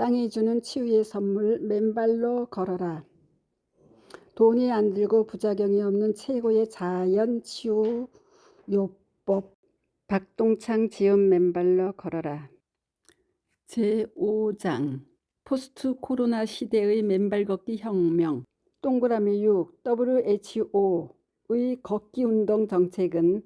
땅이 주는 치유의 선물 맨발로 걸어라. 돈이 안 들고 부작용이 없는 최고의 자연 치유 요법 박동창 지음 맨발로 걸어라. 제5장 포스트 코로나 시대의 맨발 걷기 혁명 동그라미 6 WHO의 걷기 운동 정책은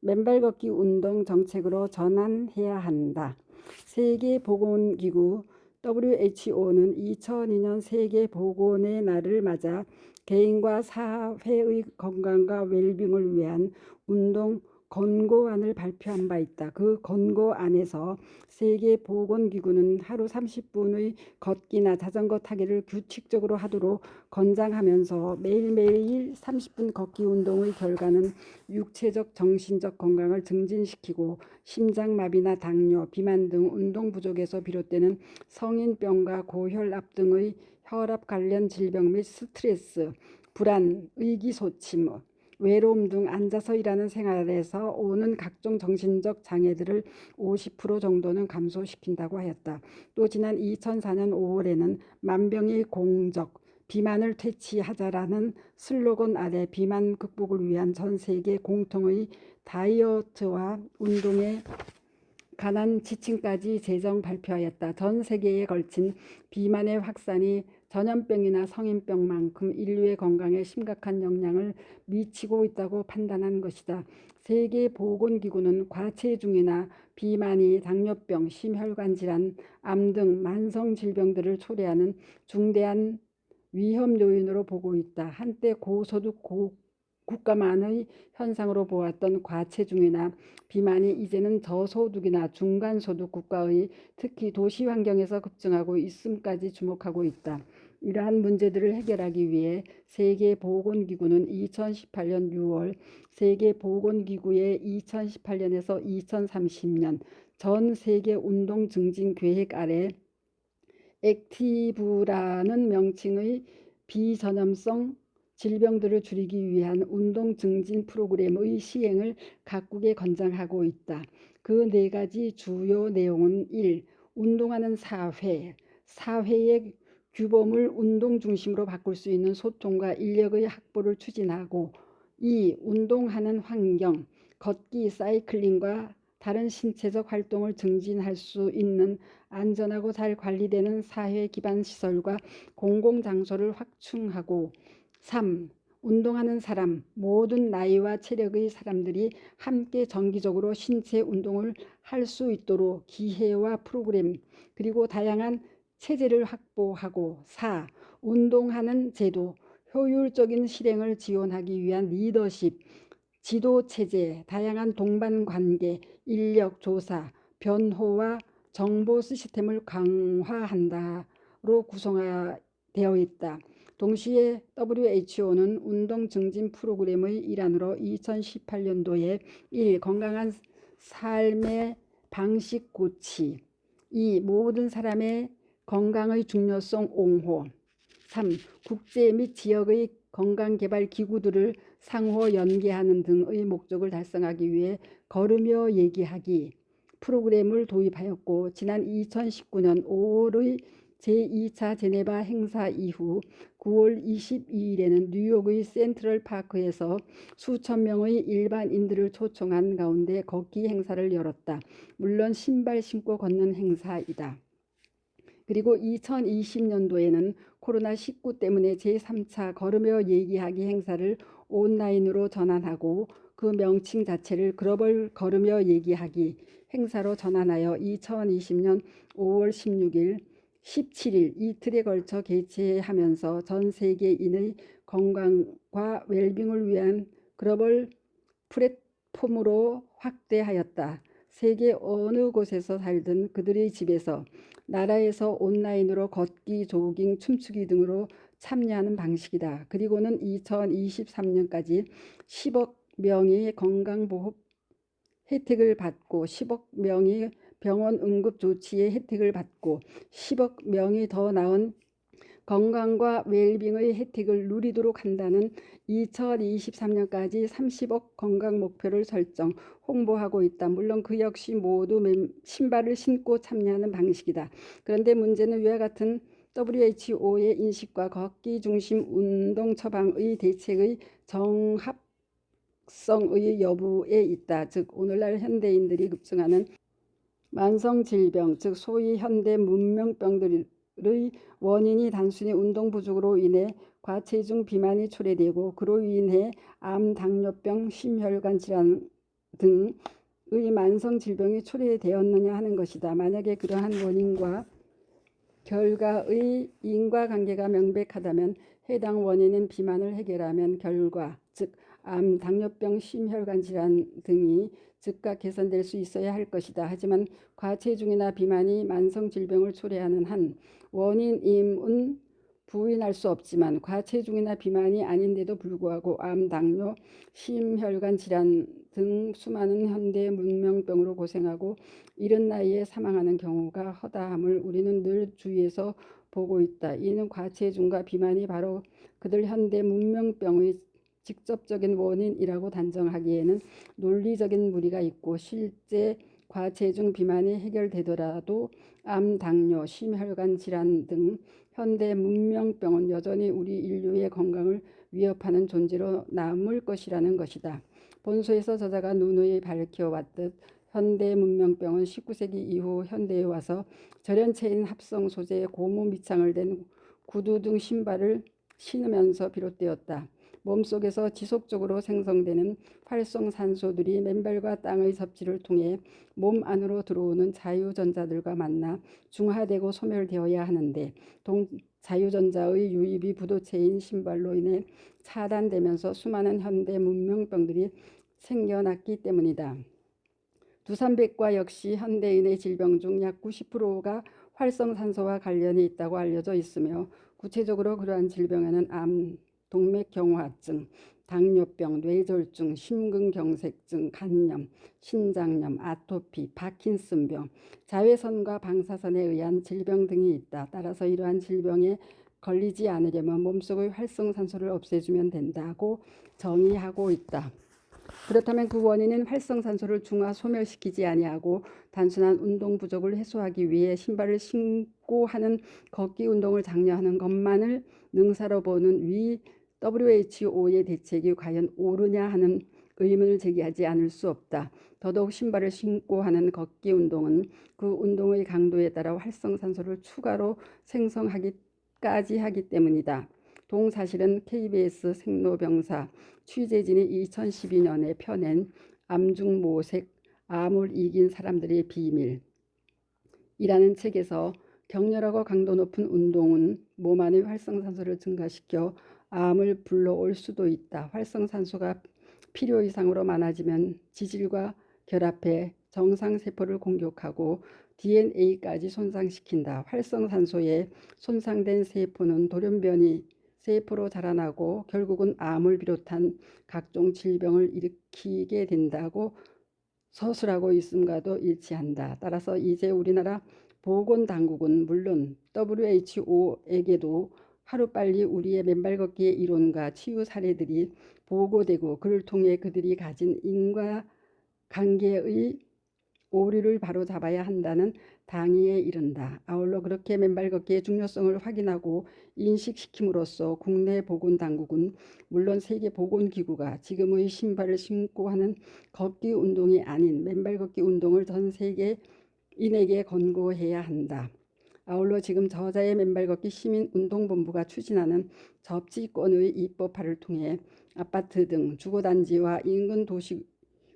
맨발 걷기 운동 정책으로 전환해야 한다. 세계보건기구 WHO는 2002년 세계 보건의 날을 맞아 개인과 사회의 건강과 웰빙을 위한 운동 권고안을 발표한 바 있다. 그 권고안에서 세계보건기구는 하루 30분의 걷기나 자전거 타기를 규칙적으로 하도록 권장하면서 매일매일 30분 걷기 운동의 결과는 육체적, 정신적 건강을 증진시키고 심장마비나 당뇨, 비만 등 운동 부족에서 비롯되는 성인병과 고혈압 등의 혈압 관련 질병 및 스트레스, 불안, 의기소침, 외로움 등 앉아서 일하는 생활에서 오는 각종 정신적 장애들을 50% 정도는 감소시킨다고 하였다. 또 지난 2004년 5월에는 만병의 공적, 비만을 퇴치하자라는 슬로건 아래 비만 극복을 위한 전 세계 공통의 다이어트와 운동에 관한 지침까지 제정 발표하였다. 전 세계에 걸친 비만의 확산이 전염병이나 성인병만큼 인류의 건강에 심각한 영향을 미치고 있다고 판단한 것이다. 세계보건기구는 과체중이나 비만이 당뇨병, 심혈관 질환, 암 등 만성 질병들을 초래하는 중대한 위험 요인으로 보고 있다. 한때 고소득 고, 국가만의 현상으로 보았던 과체중이나 비만이 이제는 저소득이나 중간소득 국가의 특히 도시 환경에서 급증하고 있음까지 주목하고 있다. 이러한 문제들을 해결하기 위해 세계보건기구는 2018년 6월 세계보건기구의 2018년에서 2030년 전 세계 운동 증진 계획 아래 액티브라는 명칭의 비전염성 질병들을 줄이기 위한 운동 증진 프로그램의 시행을 각국에 권장하고 있다. 그 네 가지 주요 내용은 1. 운동하는 사회, 사회의 규범을 운동 중심으로 바꿀 수 있는 소통과 인력의 확보를 추진하고 2. 운동하는 환경, 걷기, 사이클링과 다른 신체적 활동을 증진할 수 있는 안전하고 잘 관리되는 사회 기반 시설과 공공 장소를 확충하고 3. 운동하는 사람, 모든 나이와 체력의 사람들이 함께 정기적으로 신체 운동을 할 수 있도록 기회와 프로그램, 그리고 다양한 체제를 확보하고 4. 운동하는 제도, 효율적인 실행을 지원하기 위한 리더십, 지도 체제, 다양한 동반 관계, 인력 조사, 변호와 정보 시스템을 강화한다로 구성되어 있다. 동시에 WHO는 운동 증진 프로그램의 일환으로 2018년도에 1. 건강한 삶의 방식 고치 2. 모든 사람의 건강의 중요성 옹호 3. 국제 및 지역의 건강개발 기구들을 상호 연계하는 등의 목적을 달성하기 위해 걸으며 얘기하기 프로그램을 도입하였고 지난 2019년 5월의 제2차 제네바 행사 이후 9월 22일에는 뉴욕의 센트럴 파크에서 수천 명의 일반인들을 초청한 가운데 걷기 행사를 열었다. 물론 신발 신고 걷는 행사이다. 그리고 2020년도에는 코로나19 때문에 제3차 걸으며 얘기하기 행사를 온라인으로 전환하고 그 명칭 자체를 글로벌 걸으며 얘기하기 행사로 전환하여 2020년 5월 16일 17일 이틀에 걸쳐 개최하면서 전 세계인의 건강과 웰빙을 위한 글로벌 플랫폼으로 확대하였다. 세계 어느 곳에서 살든 그들의 집에서 나라에서 온라인으로 걷기, 조깅, 춤추기 등으로 참여하는 방식이다. 그리고는 2023년까지 10억 명이 건강보험 혜택을 받고 10억 명이 병원 응급 조치의 혜택을 받고 10억 명이 더 나은 건강과 웰빙의 혜택을 누리도록 한다는 2023년까지 30억 건강 목표를 설정, 홍보하고 있다. 물론 그 역시 모두 맨- 신발을 신고 참여하는 방식이다. 그런데 문제는 위와 같은 WHO의 인식과 걷기 중심 운동 처방의 대책의 정합 성의 여부에 있다. 즉 오늘날 현대인들이 급증하는 만성 질병, 즉 소위 현대 문명병들의 원인이 단순히 운동 부족으로 인해 과체중 비만이 초래되고 그로 인해 암, 당뇨병, 심혈관 질환 등의 만성 질병이 초래되었느냐 하는 것이다. 만약에 그러한 원인과 결과의 인과관계가 명백하다면 해당 원인인 비만을 해결하면 결과, 즉 암, 당뇨병, 심혈관 질환 등이 즉각 개선될 수 있어야 할 것이다. 하지만 과체중이나 비만이 만성 질병을 초래하는 한 원인임은 부인할 수 없지만 과체중이나 비만이 아닌데도 불구하고 암, 당뇨, 심혈관 질환 등 수많은 현대 문명병으로 고생하고 이른 나이에 사망하는 경우가 허다함을 우리는 늘 주위에서 보고 있다. 이는 과체중과 비만이 바로 그들 현대 문명병의 직접적인 원인이라고 단정하기에는 논리적인 무리가 있고 실제 과체중 비만이 해결되더라도 암, 당뇨, 심혈관 질환 등 현대 문명병은 여전히 우리 인류의 건강을 위협하는 존재로 남을 것이라는 것이다. 본소에서 저자가 누누이 밝혀왔듯 현대 문명병은 19세기 이후 현대에 와서 절연체인 합성 소재의 고무 밑창을 댄 구두 등 신발을 신으면서 비롯되었다. 몸속에서 지속적으로 생성되는 활성산소들이 맨발과 땅의 접지를 통해 몸 안으로 들어오는 자유전자들과 만나 중화되고 소멸되어야 하는데 동 자유전자의 유입이 부도체인 신발로 인해 차단되면서 수많은 현대 문명병들이 생겨났기 때문이다. 두산백과 역시 현대인의 질병 중 약 90%가 활성산소와 관련이 있다고 알려져 있으며 구체적으로 그러한 질병에는 암, 동맥경화증, 당뇨병, 뇌졸중, 심근경색증, 간염, 신장염, 아토피, 파킨슨병, 자외선과 방사선에 의한 질병 등이 있다. 따라서 이러한 질병에 걸리지 않으려면 몸속의 활성산소를 없애주면 된다고 정의하고 있다. 그렇다면 그 원인은 활성산소를 중화 소멸시키지 아니하고 단순한 운동 부족을 해소하기 위해 신발을 신고 하는 걷기 운동을 장려하는 것만을 능사로 보는 위 WHO의 대책이 과연 옳으냐 하는 의문을 제기하지 않을 수 없다. 더더욱 신발을 신고 하는 걷기 운동은 그 운동의 강도에 따라 활성산소를 추가로 생성하기까지 하기 때문이다. 동사실은 KBS 생로병사 취재진이 2012년에 펴낸 암중 모색 암을 이긴 사람들의 비밀 이라는 책에서 격렬하고 강도 높은 운동은 몸 안의 활성산소를 증가시켜 암을 불러올 수도 있다. 활성산소가 필요 이상으로 많아지면 지질과 결합해 정상세포를 공격하고 DNA까지 손상시킨다. 활성산소에 손상된 세포는 돌연변이 세포로 자라나고 결국은 암을 비롯한 각종 질병을 일으키게 된다고 서술하고 있음과도 일치한다. 따라서 이제 우리나라 보건당국은 물론 WHO에게도 하루빨리 우리의 맨발 걷기의 이론과 치유 사례들이 보고되고 그를 통해 그들이 가진 인과 관계의 오류를 바로잡아야 한다는 당위에 이른다. 아울러 그렇게 맨발 걷기의 중요성을 확인하고 인식시킴으로써 국내 보건 당국은 물론 세계 보건 기구가 지금의 신발을 신고 하는 걷기 운동이 아닌 맨발 걷기 운동을 전 세계인에게 권고해야 한다. 아울러 지금 저자의 맨발 걷기 시민운동본부가 추진하는 접지권의 입법화를 통해 아파트 등 주거단지와 인근 도시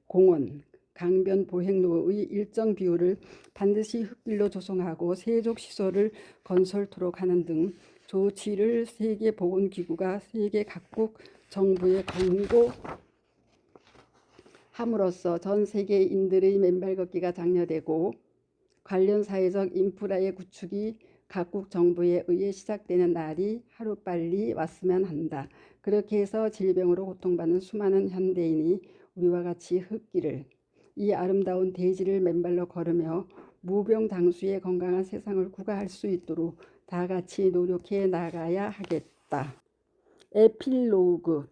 공원, 강변 보행로의 일정 비율을 반드시 흙길로 조성하고 세족 시설을 건설토록 하는 등 조치를 세계 보건 기구가 세계 각국 정부에 권고 함으로써 전 세계인들의 맨발 걷기가 장려되고 관련 사회적 인프라의 구축이 각국 정부에 의해 시작되는 날이 하루빨리 왔으면 한다. 그렇게 해서 질병으로 고통받는 수많은 현대인이 우리와 같이 흙길을 이 아름다운 대지를 맨발로 걸으며 무병장수의 건강한 세상을 구가할 수 있도록 다 같이 노력해 나가야 하겠다. 에필로그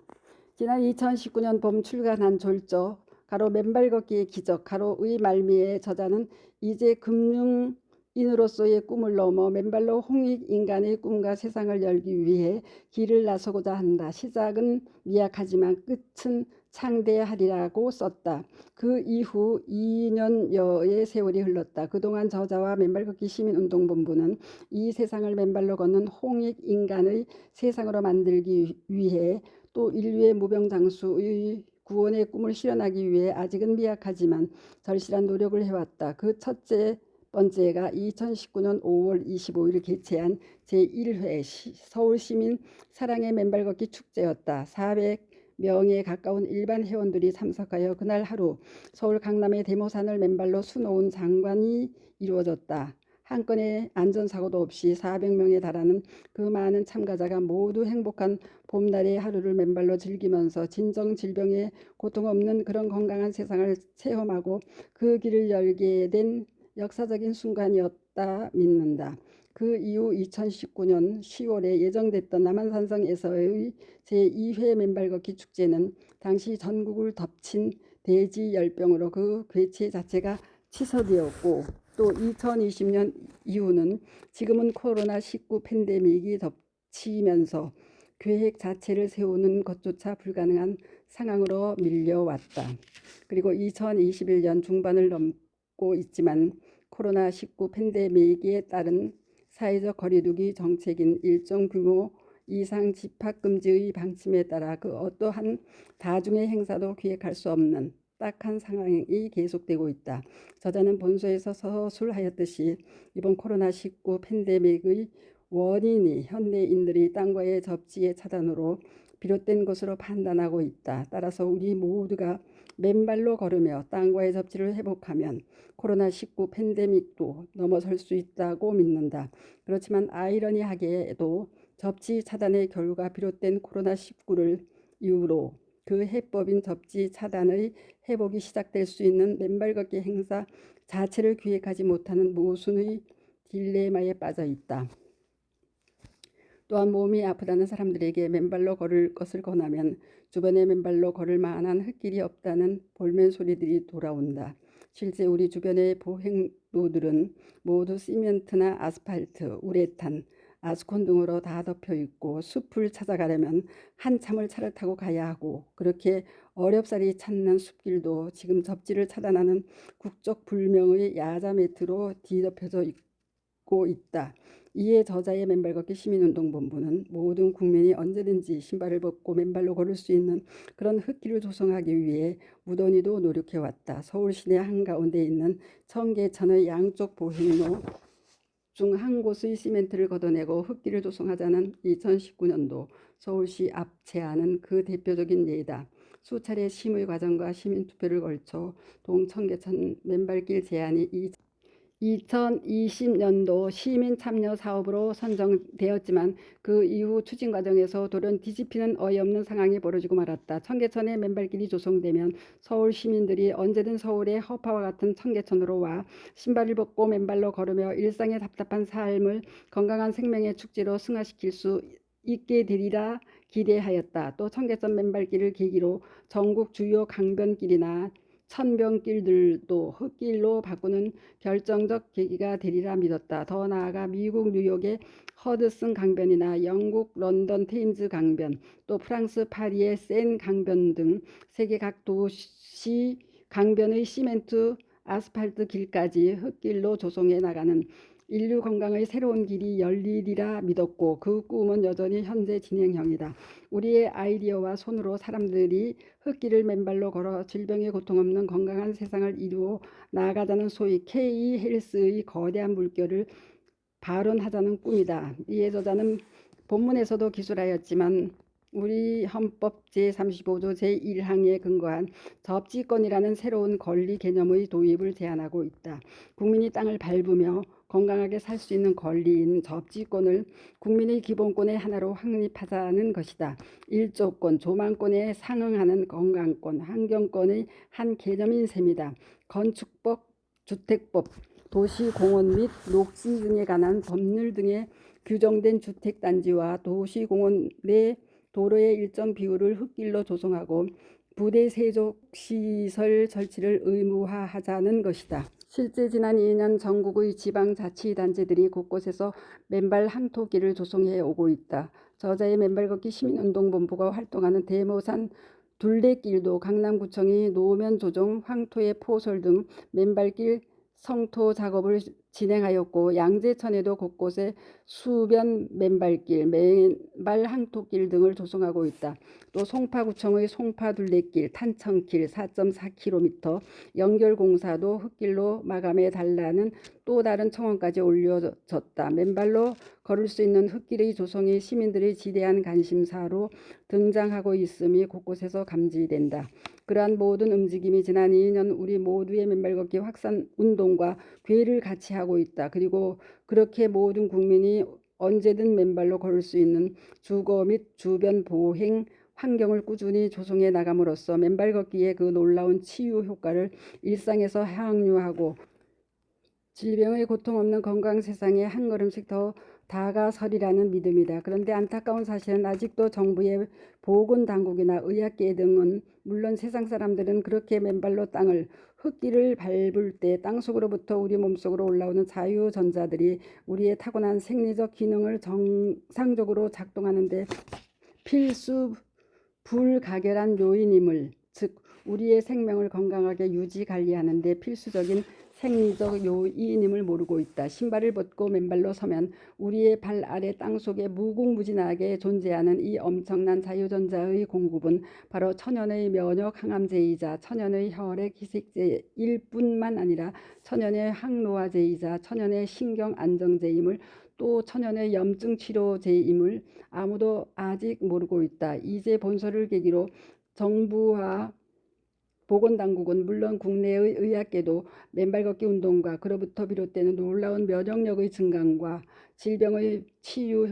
지난 2019년 봄 출간한 졸저 가로 맨발 걷기의 기적 가로의 말미에 저자는 이제 금융인으로서의 꿈을 넘어 맨발로 홍익 인간의 꿈과 세상을 열기 위해 길을 나서고자 한다. 시작은 미약하지만 끝은 창대하리라고 썼다. 그 이후 2년여의 세월이 흘렀다. 그동안 저자와 맨발 걷기 시민운동본부는 이 세상을 맨발로 걷는 홍익 인간의 세상으로 만들기 위해 또 인류의 무병장수의 구원의 꿈을 실현하기 위해 아직은 미약하지만 절실한 노력을 해왔다. 그 첫째 번째가 2019년 5월 25일 개최한 제1회 서울시민 사랑의 맨발 걷기 축제였다. 400명에 가까운 일반 회원들이 참석하여 그날 하루 서울 강남의 대모산을 맨발로 수놓은 장관이 이루어졌다. 한 건의 안전사고도 없이 400명에 달하는 그 많은 참가자가 모두 행복한 봄날의 하루를 맨발로 즐기면서 진정 질병에 고통 없는 그런 건강한 세상을 체험하고 그 길을 열게 된 역사적인 순간이었다 믿는다. 그 이후 2019년 10월에 예정됐던 남한산성에서의 제2회 맨발 걷기 축제는 당시 전국을 덮친 대지 열병으로 그 개최 자체가 취소되었고 또 2020년 이후는 지금은 코로나19 팬데믹이 덮치면서 계획 자체를 세우는 것조차 불가능한 상황으로 밀려왔다. 그리고 2021년 중반을 넘고 있지만 코로나19 팬데믹에 따른 사회적 거리두기 정책인 일정 규모 이상 집합 금지의 방침에 따라 그 어떠한 다중의 행사도 기획할 수 없는 딱한 상황이 계속되고 있다. 저자는 본서에서 서술하였듯이 이번 코로나19 팬데믹의 원인이 현대인들이 땅과의 접지의 차단으로 비롯된 것으로 판단하고 있다. 따라서 우리 모두가 맨발로 걸으며 땅과의 접지를 회복하면 코로나19 팬데믹도 넘어설 수 있다고 믿는다. 그렇지만 아이러니하게도 접지 차단의 결과 비롯된 코로나19를 이유로 그 해법인 접지 차단의 회복이 시작될 수 있는 맨발 걷기 행사 자체를 기획하지 못하는 모순의 딜레마에 빠져 있다. 또한 몸이 아프다는 사람들에게 맨발로 걸을 것을 권하면 주변에 맨발로 걸을 만한 흙길이 없다는 볼멘 소리들이 돌아온다. 실제 우리 주변의 보행로들은 모두 시멘트나 아스팔트, 우레탄, 아스콘 등으로 다 덮여 있고 숲을 찾아가려면 한참을 차를 타고 가야 하고 그렇게 어렵사리 찾는 숲길도 지금 접지를 차단하는 국적 불명의 야자 매트로 뒤덮여져 있고 있다. 이에 저자의 맨발 걷기 시민운동본부는 모든 국민이 언제든지 신발을 벗고 맨발로 걸을 수 있는 그런 흙길을 조성하기 위해 무던히도 노력해왔다. 서울 시내 한가운데 있는 청계천의 양쪽 보행로 중 한 곳의 시멘트를 걷어내고 흙길을 조성하자는 2019년도 서울시 앞 제안은 그 대표적인 예이다. 수차례 심의 과정과 시민투표를 걸쳐 동청계천 맨발길 제안이 2020년도 시민 참여 사업으로 선정되었지만 그 이후 추진 과정에서 돌연 뒤집히는 어이없는 상황이 벌어지고 말았다. 청계천의 맨발길이 조성되면 서울 시민들이 언제든 서울의 허파와 같은 청계천으로 와 신발을 벗고 맨발로 걸으며 일상의 답답한 삶을 건강한 생명의 축제로 승화시킬 수 있게 되리라 기대하였다. 또 청계천 맨발길을 계기로 전국 주요 강변길이나 천병길들도 흙길로 바꾸는 결정적 계기가 되리라 믿었다. 더 나아가 미국 뉴욕의 허드슨 강변이나 영국 런던 테임즈 강변, 또 프랑스 파리의 센 강변 등 세계 각 도시 강변의 시멘트 아스팔트 길까지 흙길로 조성해 나가는 인류 건강의 새로운 길이 열리리라 믿었고 그 꿈은 여전히 현재 진행형이다. 우리의 아이디어와 손으로 사람들이 흙길을 맨발로 걸어 질병의 고통 없는 건강한 세상을 이루어 나아가자는 소위 K 헬스의 거대한 물결을 발언하자는 꿈이다. 이에 저자는 본문에서도 기술하였지만 우리 헌법 제35조 제1항에 근거한 접지권이라는 새로운 권리 개념의 도입을 제안하고 있다. 국민이 땅을 밟으며 건강하게 살 수 있는 권리인 접지권을 국민의 기본권의 하나로 확립하자는 것이다. 일조권, 조망권에 상응하는 건강권, 환경권의 한 개념인 셈이다. 건축법, 주택법, 도시 공원 및 녹지 등에 관한 법률 등에 규정된 주택단지와 도시 공원 내 도로의 일정 비율을 흙길로 조성하고 부대 세족 시설 설치를 의무화하자는 것이다. 실제 지난 2년 전국의 지방자치단체들이 곳곳에서 맨발 항토길을 조성해 오고 있다. 저자의 맨발 걷기 시민운동본부가 활동하는 대모산 둘레길도 강남구청이 노면 조정, 황토의 포설 등 맨발길 성토 작업을 진행하였고 양재천에도 곳곳에 수변 맨발길, 맨발 항토길 등을 조성하고 있다. 또 송파구청의 송파둘레길, 탄천길 4.4km 연결 공사도 흙길로 마감해 달라는 또 다른 청원까지 올려졌다. 맨발로 걸을 수 있는 흙길의 조성이 시민들의 지대한 관심사로 등장하고 있음이 곳곳에서 감지된다. 그러한 모든 움직임이 지난 2년 우리 모두의 맨발 걷기 확산 운동과 괴를 같이 하고 있다. 그리고 그렇게 모든 국민이 언제든 맨발로 걸을 수 있는 주거 및 주변 보행 환경을 꾸준히 조성해 나감으로써 맨발 걷기의 그 놀라운 치유 효과를 일상에서 향유하고 질병의 고통 없는 건강 세상에 한 걸음씩 더 다가서리라는 믿음이다. 그런데 안타까운 사실은 아직도 정부의 보건 당국이나 의학계 등은 물론 세상 사람들은 그렇게 맨발로 땅을 흙길을 밟을 때 땅속으로부터 우리 몸속으로 올라오는 자유 전자들이 우리의 타고난 생리적 기능을 정상적으로 작동하는데 필수 불가결한 요인임을 즉 우리의 생명을 건강하게 유지 관리하는 데 필수적인 생리적 요인임을 모르고 있다. 신발을 벗고 맨발로 서면 우리의 발 아래 땅 속에 무궁무진하게 존재하는 이 엄청난 자유전자의 공급은 바로 천연의 면역 항암제이자 천연의 혈액 희색제일 뿐만 아니라 천연의 항노화제이자 천연의 신경 안정제임을 또 천연의 염증 치료제임을 아무도 아직 모르고 있다. 이제 본서를 계기로 정부와 보건당국은 물론 국내의 의학계도 맨발 걷기 운동과 그로부터 비롯되는 놀라운 면역력의 증강과 질병의 치유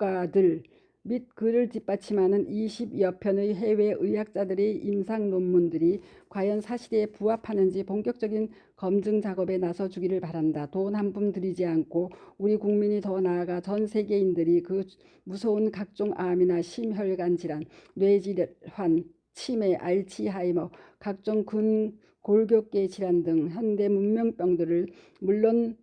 효과들 및 그를 뒷받침하는 20여 편의 해외 의학자들의 임상 논문들이 과연 사실에 부합하는지 본격적인 검증 작업에 나서 주기를 바란다. 돈 한 푼 들이지 않고 우리 국민이 더 나아가 전 세계인들이 그 무서운 각종 암이나 심혈관 질환, 뇌질환, 치매, 알츠하이머, 각종 근 골격계 질환 등 현대 문명병들을 물론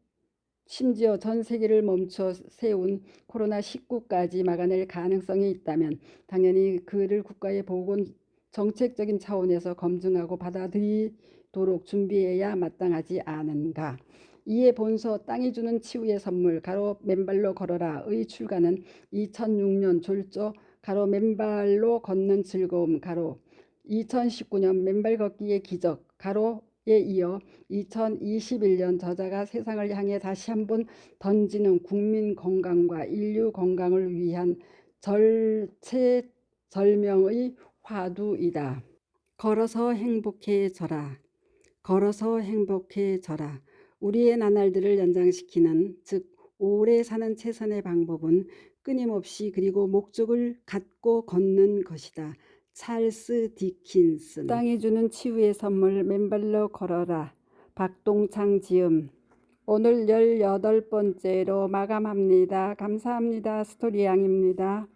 심지어 전 세계를 멈춰 세운 코로나19까지 막아낼 가능성이 있다면 당연히 그를 국가의 보건 정책적인 차원에서 검증하고 받아들이도록 준비해야 마땅하지 않은가. 이에 본서 땅이 주는 치유의 선물 가로 맨발로 걸어라의 출간은 2006년 졸조 가로 맨발로 걷는 즐거움 가로 2019년 맨발 걷기의 기적 가로에 이어 2021년 저자가 세상을 향해 다시 한번 던지는 국민 건강과 인류 건강을 위한 절체절명의 화두이다. 걸어서 행복해져라. 걸어서 행복해져라. 우리의 나날들을 연장시키는 즉 오래 사는 최선의 방법은 끊임없이 그리고 목적을 갖고 걷는 것이다. 찰스 디킨슨 땅이 주는 치유의 선물 맨발로 걸어라 박동창 지음 오늘 열여덟 번째로 마감합니다. 감사합니다. 스토리양입니다.